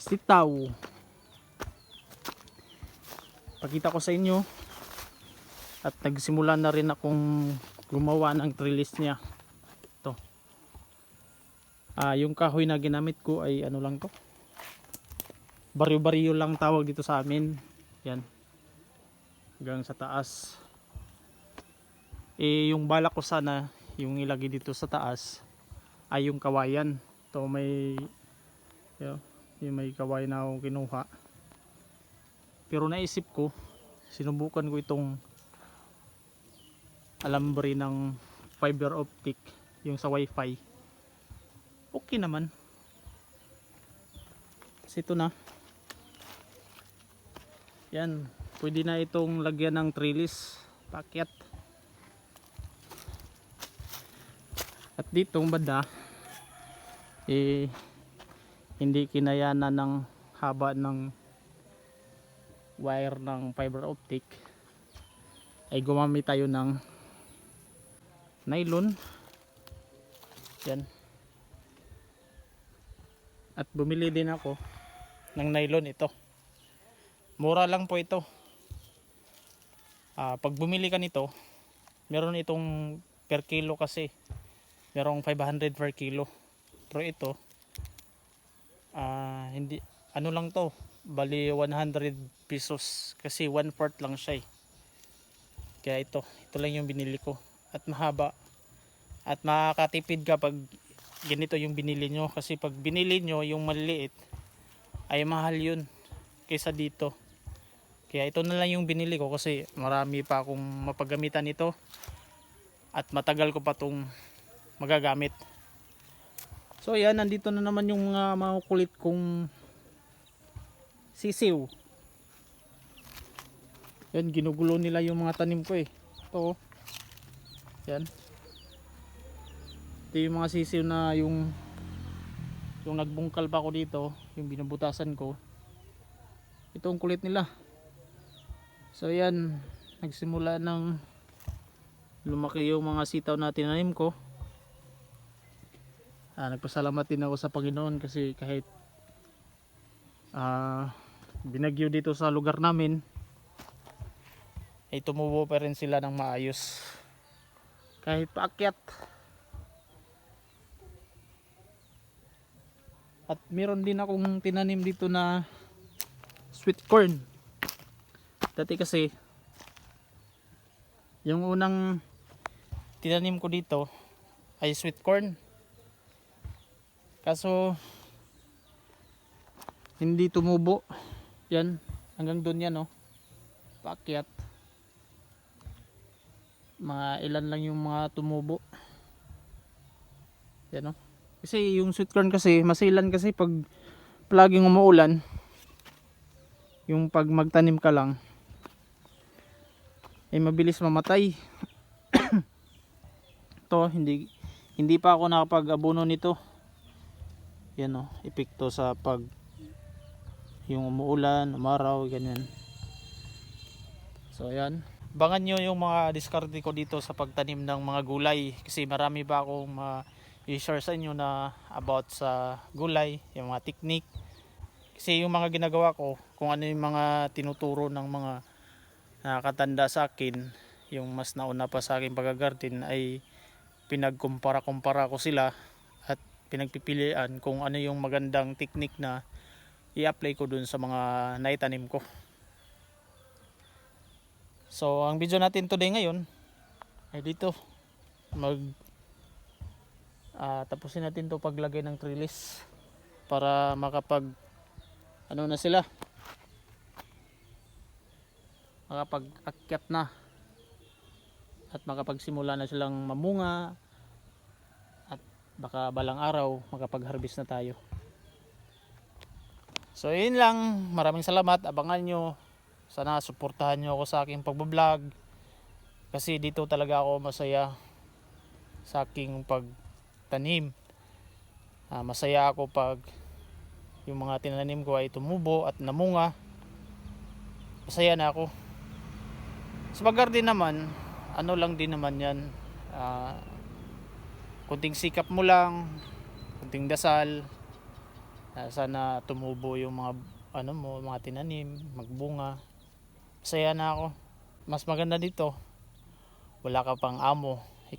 sitaw. Pakita ko sa inyo at nagsimula na rin akong gumawa ng trellis niya. Ito. Ah, yung kahoy na ginamit ko ay ano lang to. Baryo-baryo lang tawag dito sa amin. Yan. Hanggang sa taas. Eh yung balak ko sana yung ilagay dito sa taas ay yung kawayan. To may yun, yung may kawayan na akong kinuha. Pero naisip ko, sinubukan ko itong alambre ng fiber optic yung sa wifi. Okay naman. Kasi ito na. Yan, pwede na itong lagyan ng trellis, packet. At ditong banda eh hindi kinayanan ng haba ng wire ng fiber optic ay gumamit tayo ng nylon. Yan. At bumili din ako ng nylon ito. Mura lang po ito. Ah, pag bumili ka nito meron itong per kilo kasi. Merong 500 per kilo. Pero ito ah hindi ano lang to bali 100 pesos kasi 1 fourth lang siya eh. kaya ito ito lang yung binili ko. At mahaba at makakatipid ka pag ganito yung binili nyo. Kasi pag binili nyo yung maliliit ay mahal yun kaysa dito. Kaya ito na lang yung binili ko kasi marami pa akong mapagamitan ito at matagal ko pa tong magagamit So yan, nandito na naman yung mga makukulit kong sisiw. Yan, ginugulo nila yung mga tanim ko eh. Ito. oh. Yan. Ito yung mga sisiw na yung yung nagbungkal pa ako dito, yung binubutasan ko. Ito ang kulit nila. So yan, nagsimula ng lumaki yung mga sitaw na tinanim ko ah, nagpasalamat din ako sa Panginoon kasi kahit ah, binagyo dito sa lugar namin ay tumubo pa rin sila ng maayos. Kahit paakyat. At meron din akong tinanim dito na sweet corn. Dati kasi yung unang tinanim ko dito ay sweet corn Kaso hindi tumubo. Yan, hanggang doon yan, no. Paakyat. Mga ilan lang yung mga tumubo. Yan, no. Kasi yung sweet corn kasi, masilan kasi pag palaging umuulan, yung pag magtanim ka lang, ay mabilis mamatay. to hindi hindi pa ako nakapag-abono nito yan o, epekto sa pag yung umuulan, umaraw, ganyan. So ayan. Bangan nyo yung mga diskarte ko dito sa pagtanim ng mga gulay kasi marami ba akong ma-share sa inyo na about sa gulay, yung mga technique. Kasi yung mga ginagawa ko, kung ano yung mga tinuturo ng mga nakakatanda sa akin, yung mas nauna pa sa akin pag-garden ay pinagkumpara-kumpara ko sila pinagpipilian kung ano yung magandang technique na i-apply ko dun sa mga naitanim ko. So, ang video natin today ngayon ay dito. Mag ah, tapusin natin to paglagay ng trellis para makapag ano na sila makapag akyat na at makapagsimula na silang mamunga baka balang araw makapag-harvest na tayo. So yun lang, maraming salamat, abangan nyo. Sana suportahan nyo ako sa aking pagbablog. Kasi dito talaga ako masaya sa aking pagtanim. Ah, masaya ako pag yung mga tinanim ko ay tumubo at namunga. Masaya na ako. Sa pag-garden naman, ano lang din naman yan. Ah, kunting sikap mo lang kunting dasal Ah, sana tumubo yung mga ano mo, mga tinanim, magbunga. Masaya na ako. Mas maganda dito. Wala ka pang amo.